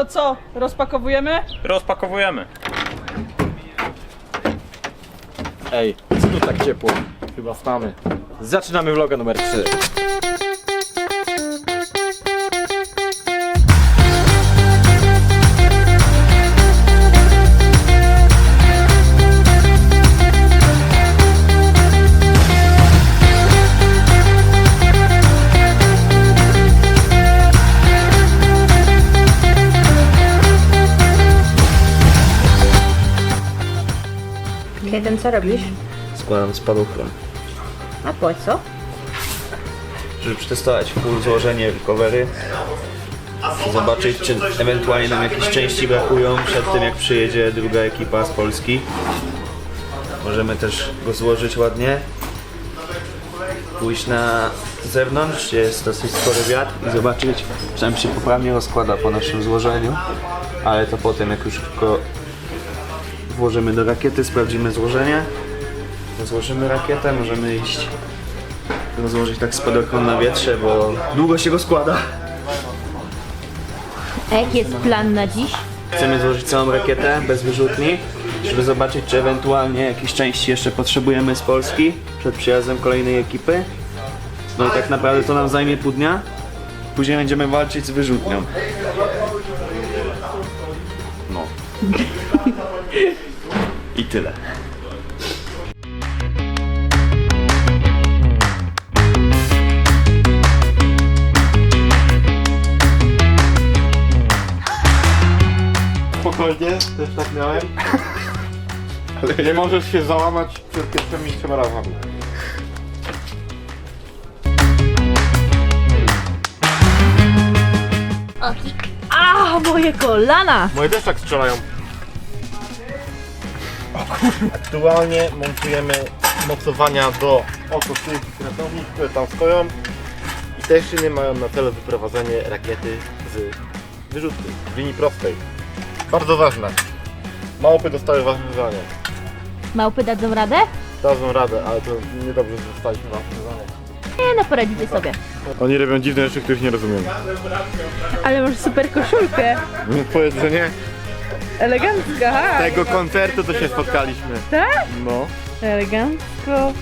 To co, rozpakowujemy? Rozpakowujemy. Ej, co tu tak ciepło? Chyba stamy. Zaczynamy vloga numer 3. Jeden, co robisz? Składam spadochron. A po co? Żeby przetestować full złożenie recovery. Zobaczyć, czy ewentualnie nam jakieś części brakują przed tym, jak przyjedzie druga ekipa z Polski. Możemy też go złożyć ładnie. Pójść na zewnątrz, gdzie jest dosyć spory wiatr i zobaczyć, czy nam się poprawnie rozkłada po naszym złożeniu. Ale to potem, jak już go włożymy do rakiety, sprawdzimy złożenie. Złożymy rakietę, możemy iść rozłożyć tak spadochron na wietrze, bo długo się go składa. A jaki jest plan na dziś? Chcemy złożyć całą rakietę bez wyrzutni, żeby zobaczyć, czy ewentualnie jakieś części jeszcze potrzebujemy z Polski przed przyjazdem kolejnej ekipy. No i tak naprawdę to nam zajmie pół dnia. Później będziemy walczyć z wyrzutnią. No. I tyle. Spokojnie, też tak miałem. Ale nie możesz się załamać przed pierwszymi trzema razami. A, moje kolana! Moje też tak strzelają. Aktualnie montujemy mocowania do oto tych które tam stoją. I te szyny mają na celu wyprowadzenie rakiety z wyrzutni, z linii prostej. Bardzo ważne. Małpy dostały ważne zadanie. Małpy dadzą radę? Dadzą radę, ale to niedobrze, że dostaliśmy ważne zadanie. Nie, no poradzicie sobie. Oni robią dziwne rzeczy, których nie rozumiem. Ale masz super koszulkę. Powiedz, Elegancka, ha? Tego koncertu to się spotkaliśmy. Tak? No. Elegancko.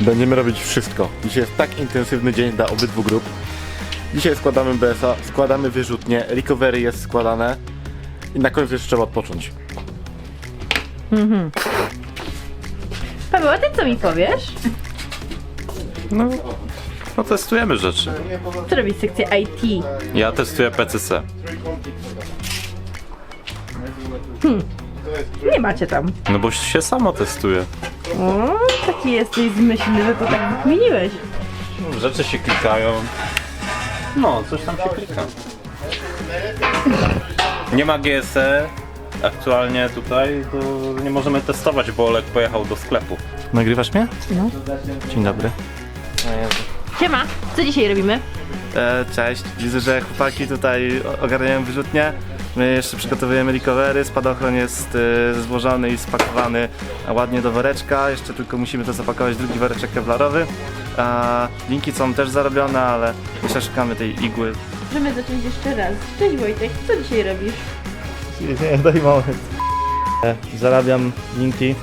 Będziemy robić wszystko. Dzisiaj jest tak intensywny dzień dla obydwu grup. Dzisiaj składamy BS-a, składamy wyrzutnie, recovery jest składane i na końcu jeszcze trzeba odpocząć. Paweł, a ty co mi powiesz? No, no testujemy rzeczy. Co robi sekcja IT? Ja testuję PCC. Nie macie tam. No bo się samo testuje. O, taki jesteś zmyślny, że to tak wykminiłeś. Rzeczy się klikają. No, coś tam się klika. Nie ma GSE. Aktualnie tutaj to nie możemy testować, bo Olek pojechał do sklepu. Nagrywasz mnie? No. Dzień dobry. Siema, co dzisiaj robimy? E, cześć, widzę, że chłopaki tutaj o- ogarniają wyrzutnie. My jeszcze przygotowujemy recovery, spadochron jest e, złożony i spakowany ładnie do woreczka. Jeszcze tylko musimy to zapakować w drugi woreczek kevlarowy. A linki są też zarobione, ale jeszcze szukamy tej igły. Możemy zacząć jeszcze raz. Cześć Wojtek, co dzisiaj robisz? Nie, daj moment. E, Zarabiam linki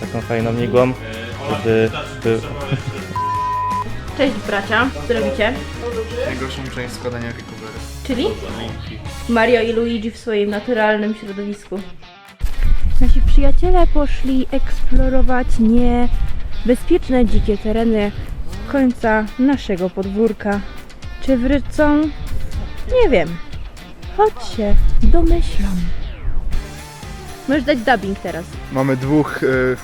taką fajną igłą, żeby był Cześć bracia, co robicie? najgorszą część składania recovery. Czyli? Mario i Luigi w swoim naturalnym środowisku. Nasi przyjaciele poszli eksplorować niebezpieczne dzikie tereny końca naszego podwórka. Czy wrócą? Nie wiem. Chodź się, domyślam. Możesz dać dubbing teraz. Mamy dwóch y,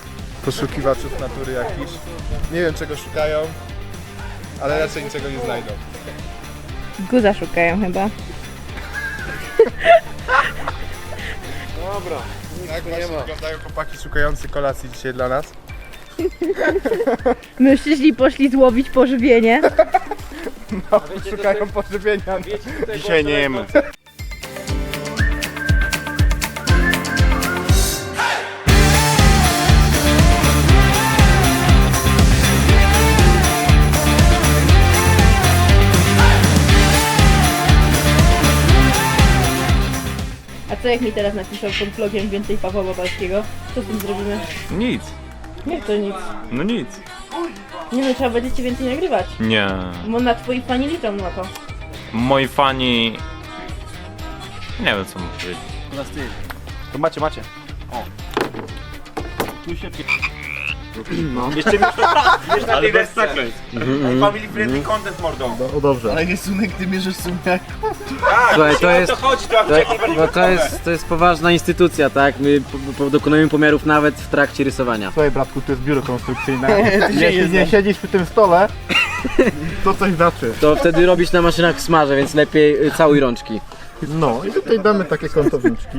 poszukiwaczów natury jakiś. Nie wiem czego szukają, ale raczej niczego nie znajdą. Guza szukają chyba. Dobra, tak właśnie wyglądają chłopaki szukający kolacji dzisiaj dla nas. Mężczyźni poszli złowić pożywienie. Szukają pożywienia. Dzisiaj nie jemy. Co jak mi teraz napiszą pod vlogiem więcej Pawła Babalskiego? Co z tym zrobimy? Nic. Nie to nic. No nic. Nie no, trzeba będzie ci więcej nagrywać. Nie. Bo na twoi fani liczą na to. Moi fani... Nie wiem co mam powiedzieć. To macie, macie. Ale bez zakleństw. Family friendly content mordą. No dobrze. Ale rysunek, ty mierzysz sumek. Słuchaj, to jest, chodzi, to to, bo to jest, to jest poważna instytucja, tak? My po, po, dokonujemy pomiarów nawet w trakcie rysowania. Słuchaj bratku, to jest biuro konstrukcyjne. Jeśli nie siedzisz przy tym stole, to coś znaczy. To wtedy robisz na maszynach smaże, więc lepiej y, całuj rączki. No i tutaj damy takie kątowniczki.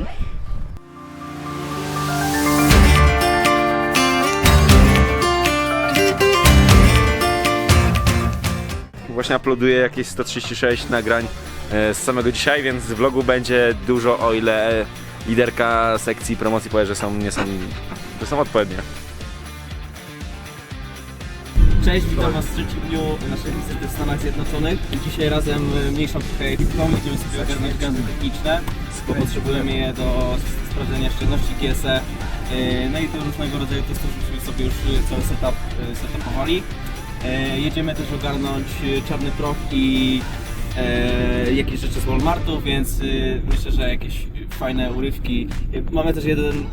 Właśnie uploaduję jakieś 136 nagrań e, z samego dzisiaj, więc w vlogu będzie dużo, o ile liderka sekcji promocji powie, że są, nie są, że są odpowiednie. Cześć, witam Was w trzecim dniu naszej wizyty w Stanach Zjednoczonych. Dzisiaj razem e, mniejszą trochę ekipką będziemy sobie ogarniać gazy techniczne, bo potrzebujemy je do sprawdzenia szczelności GSE. E, No i do różnego rodzaju testów żeśmy sobie już e, cały setup e, setupowali. E, Jedziemy też ogarnąć e, czarny proch i e, jakieś rzeczy z Walmartu, więc e, myślę, że jakieś fajne urywki. Mamy też jeden,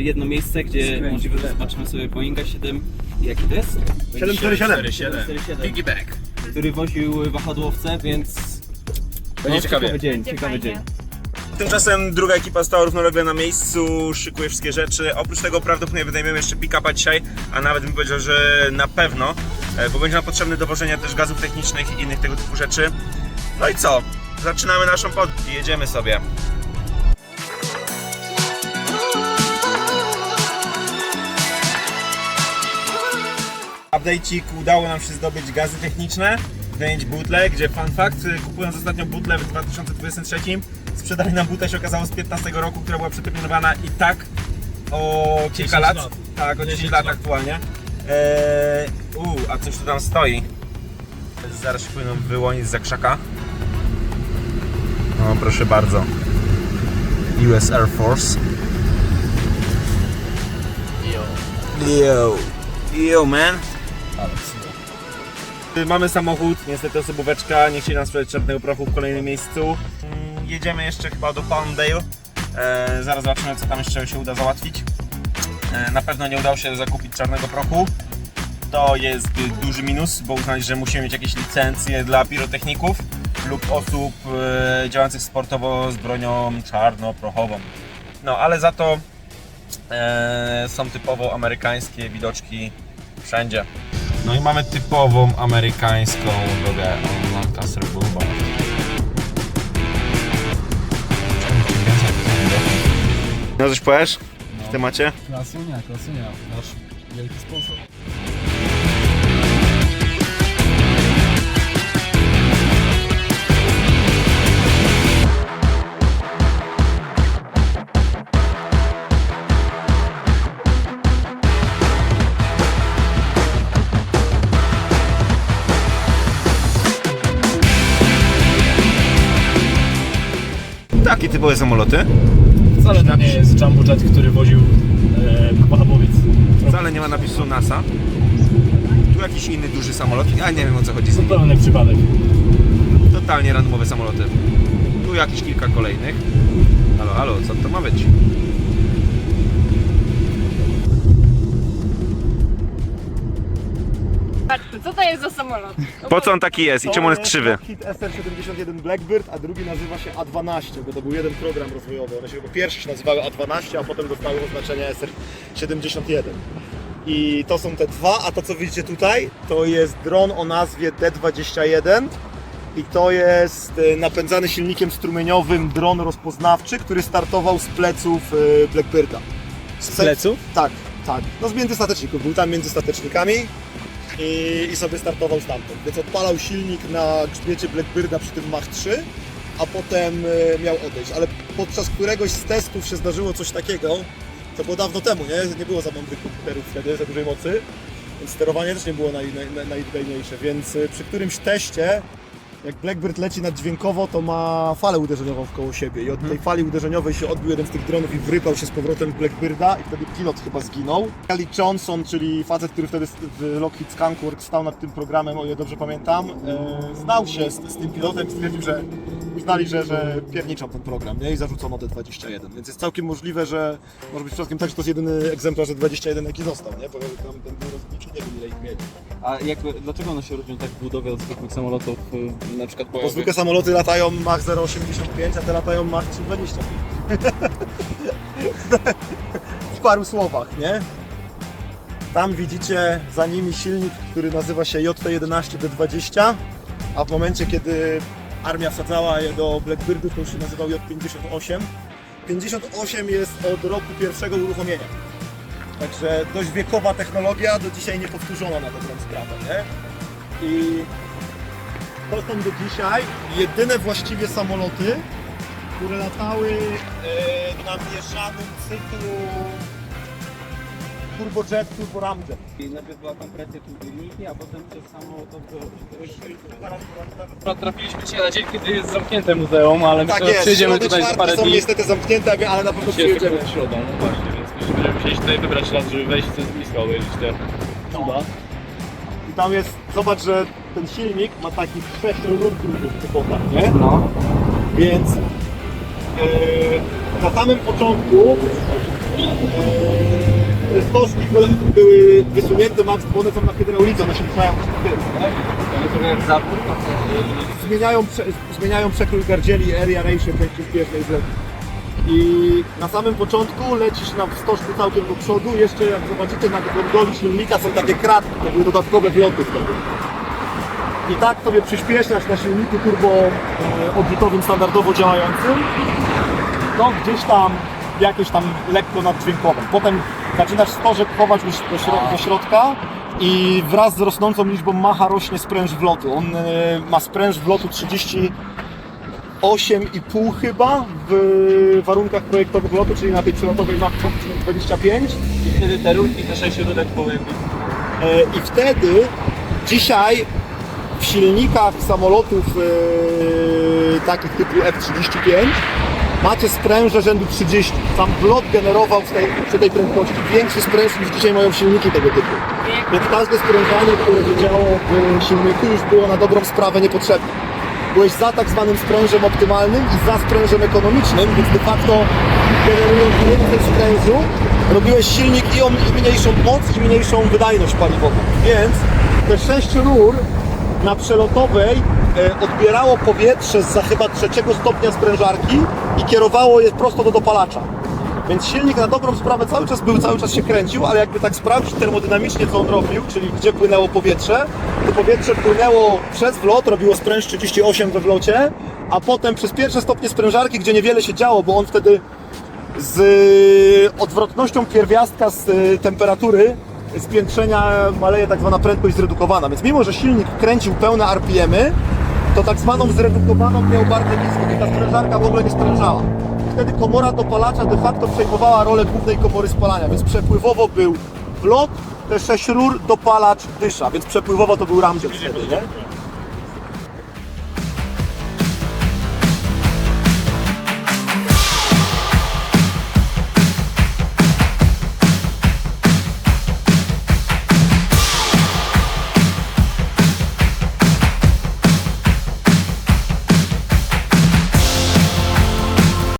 jedno miejsce, gdzie możliwe, że zobaczymy sobie Boeinga 7. Jaki to jest? 747. 747. Który woził wahadłowce, więc będzie ciekawie. ciekawy dzień, ciekawy dzień. Tymczasem druga ekipa stała równolegle na miejscu, szykuje wszystkie rzeczy. Oprócz tego prawdopodobnie wynajmiemy jeszcze pick-upa dzisiaj, a nawet bym powiedział, że na pewno, bo będzie nam potrzebne do wożenia też gazów technicznych i innych tego typu rzeczy. No i co? Zaczynamy naszą podróż i jedziemy sobie. Update'cik, udało nam się zdobyć gazy techniczne, wymienić butle, gdzie fun fact, kupując ostatnio butlę w 2023 sprzedali nam butę się okazało z 15 roku, która była przeterminowana i tak o kilka lat. Tak, o 10 lat aktualnie. Eee, u, a coś tu tam stoi. Zaraz się powinno wyłonić za krzaka. O, proszę bardzo. US Air Force. Yo. Yo, man. Mamy samochód, niestety osobóweczka, nie chcieli nam sprzedać czarnego prochu w kolejnym miejscu. Mm, Jedziemy jeszcze chyba do Palmdale. E, zaraz zobaczymy, co tam jeszcze się uda załatwić. E, na pewno nie udało się zakupić czarnego prochu. To jest duży minus, bo uznali, że musimy mieć jakieś licencje dla pirotechników lub osób e, działających sportowo z bronią czarno-prochową. No, ale za to e, są typowo amerykańskie widoczki wszędzie. No i mamy typową amerykańską drogę Lancaster Boulevard. No coś powiesz w temacie? Klasunia, klasunia, nasz wielki sponsor. Takie typowe samoloty. Wcale to nie jest jumbo jet, który woził e, wahadłowiec. Wcale nie ma napisu NASA. Tu jakiś inny duży samolot. Ja nie wiem o co chodzi z nim. Zupełny przypadek. Totalnie randomowe samoloty. Tu jakieś kilka kolejnych. Halo, halo, co to ma być? Jest za samolot? Po co on taki jest i czemu on jest krzywy? Hit SR-71 Blackbird, a drugi nazywa się A12, bo to był jeden program rozwojowy. One się chyba pierwsze się nazywały A12, a potem dostały oznaczenie SR-71. I to są te dwa, a to co widzicie tutaj, to jest dron o nazwie D21 i to jest e, napędzany silnikiem strumieniowym dron rozpoznawczy, który startował z pleców e, Blackbirda. Z pleców? Tak, tak. No z międzystateczników, był tam między statecznikami i, i sobie startował stamtąd. Więc odpalał silnik na grzbiecie Blackbirda przy tym Mach 3, a potem e, miał odejść. Ale podczas któregoś z testów się zdarzyło coś takiego, to było dawno temu, nie? Nie było za mądrych komputerów wtedy, za dużej mocy, więc sterowanie też nie było naj, naj, naj. Więc e, przy którymś teście jak Blackbird leci naddźwiękowo, to ma falę uderzeniową wkoło siebie i od tej fali uderzeniowej się odbił jeden z tych dronów i wrypał się z powrotem w Blackbirda i wtedy pilot chyba zginął. Kelly Johnson, czyli facet, który wtedy w Lockheed Skunk Works stał nad tym programem, o ile dobrze pamiętam, e, znał się z, z tym pilotem i stwierdził, że uznali, że, że pierniczą ten program nie? i zarzucono D21. Więc jest całkiem możliwe, że może być przypadkiem tak, że to jest jedyny egzemplarz D21, jaki został, nie? Bo tam ten był nie wiem ile ich mieli. A jakby, dlaczego one się różnią tak w budowie od zwykłych samolotów, y, na przykład Bo bojowych? zwykłe samoloty latają Mach 0,85, a te latają Mach 3,25. w paru słowach, nie? Tam widzicie za nimi silnik, który nazywa się JT11D20, a w momencie, kiedy armia wsadzała je do Blackbirdów, to już się nazywał J58. 58 jest od roku pierwszego uruchomienia. Także dość wiekowa technologia, do dzisiaj nie powtórzona na dobrą sprawę, nie? I są do dzisiaj jedyne właściwie samoloty, które latały e, na mieszanym cyklu turbojet, turboramjet. I najpierw była kompresja turbiniki, a potem przez samolot to... Trafiliśmy dzisiaj na dzień, kiedy jest zamknięte muzeum, ale Tak myślę, że jest, przyjedziemy środy, tutaj za parę są dni. niestety zamknięte, ale na pewno jest przyjedziemy. tylko środa, no właśnie, więc myślę, że będziemy musieli tutaj wybrać czas, żeby wejść i coś z bliska obejrzeć te cuda. I tam jest, zobacz, że ten silnik ma taki sześciorurki w bokach, nie? No. Więc e, na samym początku e, te stożki były, były wysunięte bo one są na hydraulice, one się nie? Jak zapór, zmieniają, prze, zmieniają przekrój gardzieli area ratio tej przyspiesznej z. I na samym początku lecisz na stożku całkiem do przodu, jeszcze jak zobaczycie na gondoli silnika są takie kratki, to były dodatkowe wloty wtedy. I tak sobie przyspieszasz na silniku turbo e, odrzutowym standardowo działającym, no gdzieś tam jakieś tam lekko naddźwiękowym. Potem zaczynasz stożek chować do, do, śro- do środka i wraz z rosnącą liczbą macha rośnie spręż wlotu. On e, ma spręż wlotu 38,5 chyba w warunkach projektowych lotu, czyli na tej przelotowej Mach 25. I wtedy te rurki, te sześć rurek były jakby... E, I wtedy dzisiaj silnikach samolotów e, takich typu F-35 macie spręże rzędu 30. Sam wlot generował z tej, przy tej prędkości większy spręż niż dzisiaj mają silniki tego typu. Więc każde sprężanie, które się działo w silniku już było na dobrą sprawę niepotrzebne. Byłeś za tak zwanym sprężem optymalnym i za sprężem ekonomicznym, więc de facto generując więcej sprężu, robiłeś silnik i o i mniejszą moc i mniejszą wydajność paliwową. Więc te sześć rur na przelotowej e, odbierało powietrze z za chyba trzeciego stopnia sprężarki i kierowało je prosto do dopalacza. Więc silnik na dobrą sprawę cały czas był, cały czas się kręcił, ale jakby tak sprawdzić termodynamicznie co on robił, czyli gdzie płynęło powietrze, to powietrze płynęło przez wlot, robiło spręż 38 we wlocie, a potem przez pierwsze stopnie sprężarki, gdzie niewiele się działo, bo on wtedy z odwrotnością pierwiastka z y, temperatury spiętrzenia maleje tak zwana prędkość zredukowana. Więc mimo, że silnik kręcił pełne RPM-y, to tak zwaną zredukowaną miał bardzo nisko i ta sprężarka w ogóle nie sprężała. Wtedy komora dopalacza de facto przejmowała rolę głównej komory spalania, więc przepływowo był wlot, te sześć rur, dopalacz, dysza, więc przepływowo to był ramjet wtedy, nie?